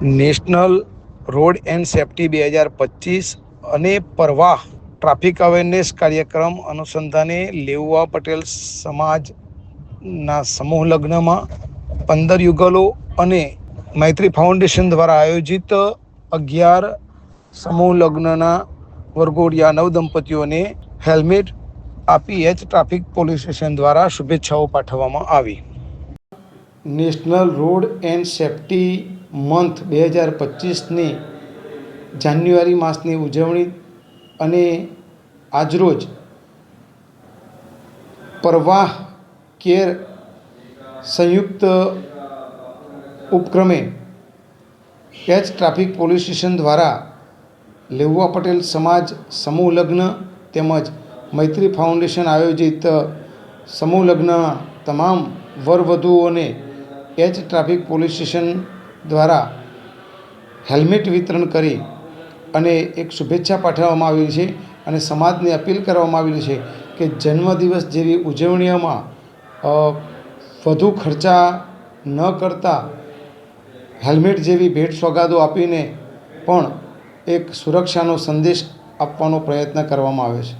National road and safety બે હજાર પચીસ અને પરવાહ ટ્રાફિક અવેરનેસ કાર્યક્રમ અનુસંધાને લેઉવા પટેલ સમાજના સમૂહ લગ્નમાં પંદર યુગલો અને મૈત્રી ફાઉન્ડેશન દ્વારા આયોજિત અગિયાર સમૂહ લગ્નના વરઘોડિયા નવ દંપતીઓને હેલ્મેટ આપી એચ ટ્રાફિક પોલીસ સ્ટેશન દ્વારા શુભેચ્છાઓ પાઠવવામાં આવી. National road and safety month બે હજાર પચીસની જાન્યુઆરી માસની ઉજવણી અને આજરોજ પરવાહ કેર સંયુક્ત ઉપક્રમે એચ ટ્રાફિક પોલીસ સ્ટેશન દ્વારા લેઉવા પટેલ સમાજ સમૂહ લગ્ન તેમજ મૈત્રી ફાઉન્ડેશન આયોજિત સમૂહ લગ્ન તમામ વરવધુઓને એચ ટ્રાફિક પોલીસ સ્ટેશન દ્વારા હેલ્મેટ વિતરણ કરી અને એક શુભેચ્છા પાઠવવામાં આવેલી છે અને સમાજને અપીલ કરવામાં આવેલી છે કે જન્મદિવસ જેવી ઉજવણીઓમાં વધુ ખર્ચા ન કરતાં હેલ્મેટ જેવી ભેટ સોગાદો આપીને પણ એક સુરક્ષાનો સંદેશ આપવાનો પ્રયત્ન કરવામાં આવે છે.